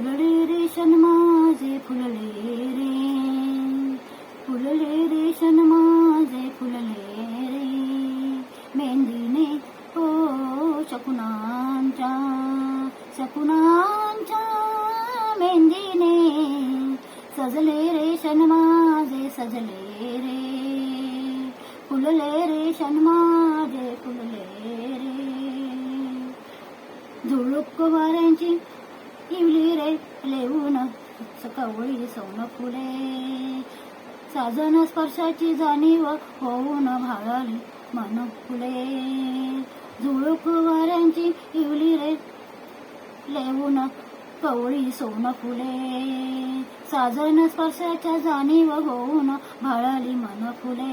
फुलले रेशन माझे फुलले रे. फुलले रेशन माझे फुलले रे. मेंदीने हो शकुनांच्या शकुनांच्या मेंदीने सजले रेशन माझे सजले रे. फुलले रेशन माझे फुलले रे. झुळूक वाऱ्यांची इवली रे लेऊन कवळी सौन फुले साजन स्पर्शाची जाणीव होऊन भाळाली मन फुले झुळूक वाऱ्यांची इवली रे लेऊन कवळी सोन फुले साजन स्पर्शाच्या जाणीव होऊन भाळाली मन फुले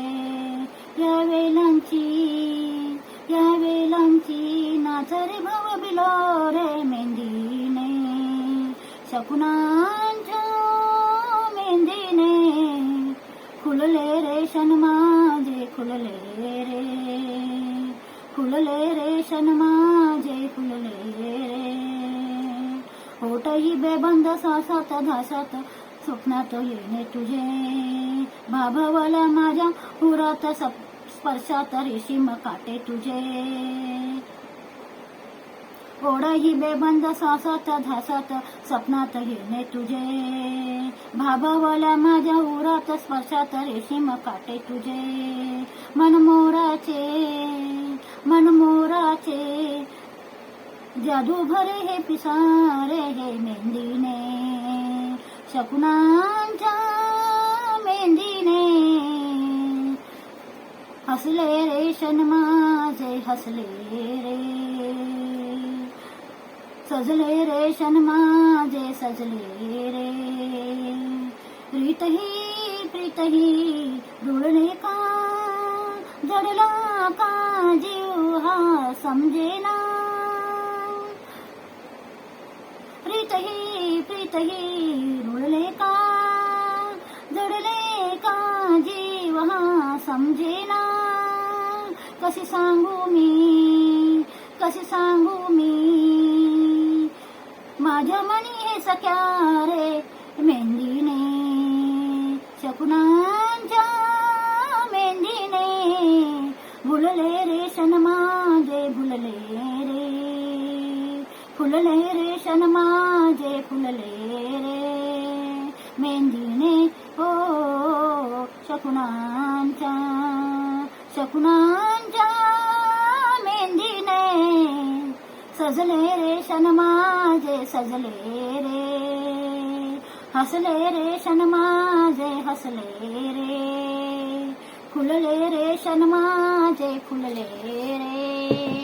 या वेलांची या वेलांची नाचरे भव बिलो रे સપના ખુલલે રે શનમાં रे ખુલલે રે ખુલલે રે रे જે ખુલલે रे। होटही बेबंद सासत घासत स्वप्नात येणे तुझे। भाभवला माझ्या पुरात स्पर्शात रेशीम काटे तुझे। ओढही बेबंद सासात धासात स्वप्नात येणे तुझे। भाभवला माझ्या उरात स्पर्शात रेशीम काटे तुझे। मनमोराचे मनमोराचे जादू भरे हे पिसारे हे मेहंदीने शकुनांच्या मेहंदीने हसले रेशन माझे हसले रे। सजले रेशन माझे सजले रे। प्रीतही प्रीतही रुळले का? जडला का जीव हा समजेना? प्रीतही प्रीतही रुळले का? जडले का जीव हा समजेना? कशी सांगू मी? कशी सांगू मी? राजमणी सख्यारे मेंदीने शकुनांच्या मेंदीने भुलले रे शन माझे भुलले रे। फुलले रे शन माझे फुलले रे। मेंदीने ओ शकुनांच्या शकुनांच्या मेहंदी सजले रेशन माझे सजले रे हसले रेशन माझे हसले रे फुलले रेशन माझे फुलले रे नमस्कार